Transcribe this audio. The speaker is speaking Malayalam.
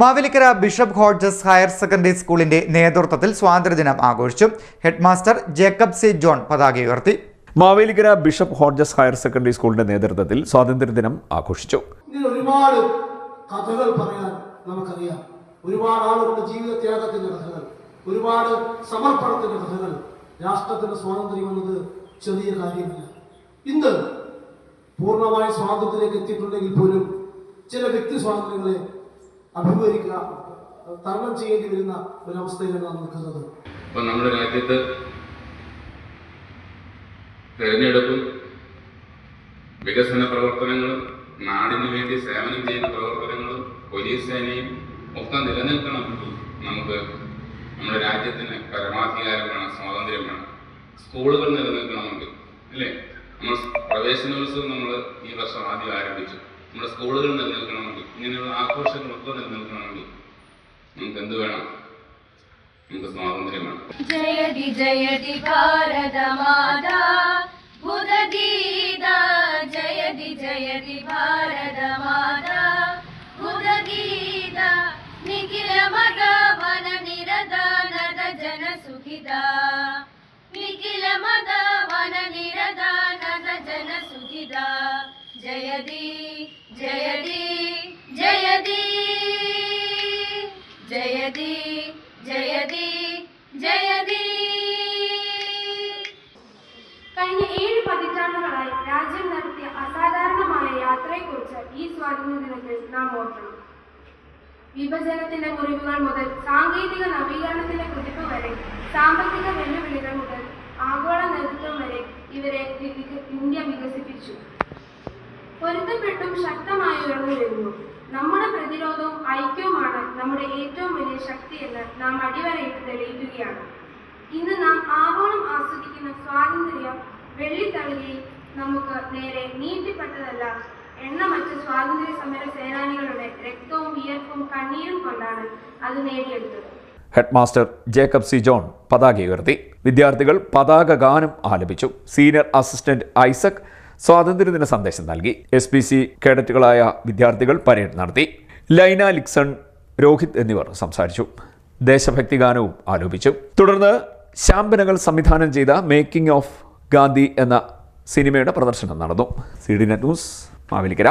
Mavelikkara bishop Hodges higher secondary സ്കൂളിന്റെ നേതൃത്വത്തിൽ സ്വാതന്ത്ര്യദിനം ആഘോഷിച്ചു. ഹെഡ്മാസ്റ്റർ ജേക്കബ് സി ജോൺ പതാക ഉയർത്തി. Mavelikkara bishop Hodges higher secondary സ്കൂളിന്റെ നേതൃത്വത്തിൽ സ്വാതന്ത്ര്യദിനം ആഘോഷിച്ചു. ഒരുപാട് കഥകൾ പറയാൻ നമുക്കറിയാം. ഒരുപാട് ആളുകളുടെ ജീവിത ത്യാഗത്തിന്റെ കഥകൾ ഒരുപാട് സമർപ്പണത്തിന്റെ കഥകൾ. രാഷ്ട്രത്തിന്റെ സ്വാതന്ത്ര്യം എന്നത് ചെറിയ കാര്യമല്ല. ഇന്ന് പൂർണമായ സ്വാതന്ത്ര്യത്തിലേക്ക് എത്തിയിട്ടുണ്ടെങ്കിൽ പോലും ചില വ്യക്തി സ്വാതന്ത്ര്യങ്ങളെ അഭിമുഖീകരിക്കുക. തരണം ചെയ്യേണ്ടി വരുന്ന ഒരവസ്ഥയിലാണ് നാം നിൽക്കുന്നത്. ഇപ്പം നമ്മുടെ രാജ്യത്ത് തെരഞ്ഞെടുപ്പും വികസന പ്രവർത്തനങ്ങളും നാടിനു വേണ്ടി സേവനം ചെയ്യുന്ന പ്രവർത്തനങ്ങളും പോലീസ് സേനയും ഒക്കെ നിലനിൽക്കണമെങ്കിൽ നമുക്ക് നമ്മുടെ രാജ്യത്തിന് പരമാധികാരം വേണം സ്വാതന്ത്ര്യം വേണം സ്കൂളുകൾ നിലനിൽക്കണമെങ്കിൽ അല്ലേ? നമ്മൾ പ്രവേശനോത്സവം നമ്മൾ ഈ വർഷം ആദ്യം ആരംഭിച്ചു. നമ്മുടെ സ്കൂളുകൾ നിലനിൽക്കണമെങ്കിൽ ഇങ്ങനെയുള്ള ആഘോഷങ്ങളൊക്കെ നിലനിൽക്കണമെങ്കിൽ നമുക്ക് എന്ത് വേണം? നമുക്ക് സ്വാതന്ത്ര്യം വേണം. ജയതി ജയതി ഭാരത മാതാ. ഉദഗീത ജയതി ജയതി ഭാരത മാതാ. ഉദഗീത നിഖില മത വന നിരദാനത ജന സുഖിത ನಿಖಿಲ ಮದ ವನ ನಿರದಾನದ ಜನ ಸುಗಿದ ಜಯದೀ ജയതി ജയതി ജയതി. കഴിഞ്ഞ ഏഴ് പതിറ്റാണ്ടുകളായി രാജ്യം നടത്തിയ അസാധാരണമായ യാത്രയെക്കുറിച്ച് ഈ സ്വാതന്ത്ര്യ ദിനത്തിൽ നാം ഓർക്കണം. വിഭജനത്തിന്റെ മുറിവുകൾ മുതൽ സാങ്കേതിക നവീകരണത്തിന്റെ കുതിപ്പ് വരെ സാമ്പത്തിക വെല്ലുവിളികൾ മുതൽ ആഗോള നേതൃത്വം വരെ ഇവരെ ഇന്ത്യ വികസിപ്പിച്ചു. പൊരുത്തപ്പെട്ടും ശക്തമായി ഉയർന്നു വരുന്നു. നമ്മുടെ പ്രതിരോധവും ഐക്യവുമാണ് നമ്മുടെ ഏറ്റവും വലിയ ശക്തിയെന്ന് നാം അടിവരയിട്ട് തെളിയിക്കുകയാണ്. ഇന്ന് നാം ആവോളം ആസ്വദിക്കുന്ന സ്വാതന്ത്ര്യം വെള്ളിത്തളികയിൽ നമുക്ക് നേരെ നീട്ടിപ്പെട്ടതല്ല എണ്ണമറ്റ സ്വാതന്ത്ര്യ സമര സേനാനികളുടെ രക്തവും വിയർപ്പും കണ്ണീരും കൊണ്ടാണ് അത് നേടിയെടുത്തത്. ഹെഡ്മാസ്റ്റർ ജേക്കബ് സി ജോൺ പതാക ഉയർത്തി. വിദ്യാർത്ഥികൾ പതാക ഗാനം ആലപിച്ചു. സീനിയർ അസിസ്റ്റന്റ് ഐസക് സ്വാതന്ത്ര്യദിന സന്ദേശം നൽകി. എസ് പി സി കേഡറ്റുകളായ വിദ്യാർത്ഥികൾ പരേഡ് നടത്തി. ലൈന ലിക്സൺ രോഹിത് എന്നിവർ സംസാരിച്ചു. ദേശഭക്തി ഗാനവും ആലോപിച്ചു. തുടർന്ന് ശാംബനകൾ സംവിധാനം ചെയ്ത മേക്കിംഗ് ഓഫ് ഗാന്ധി എന്ന സിനിമയുടെ പ്രദർശനം നടന്നു. C D net news Mavelikkara.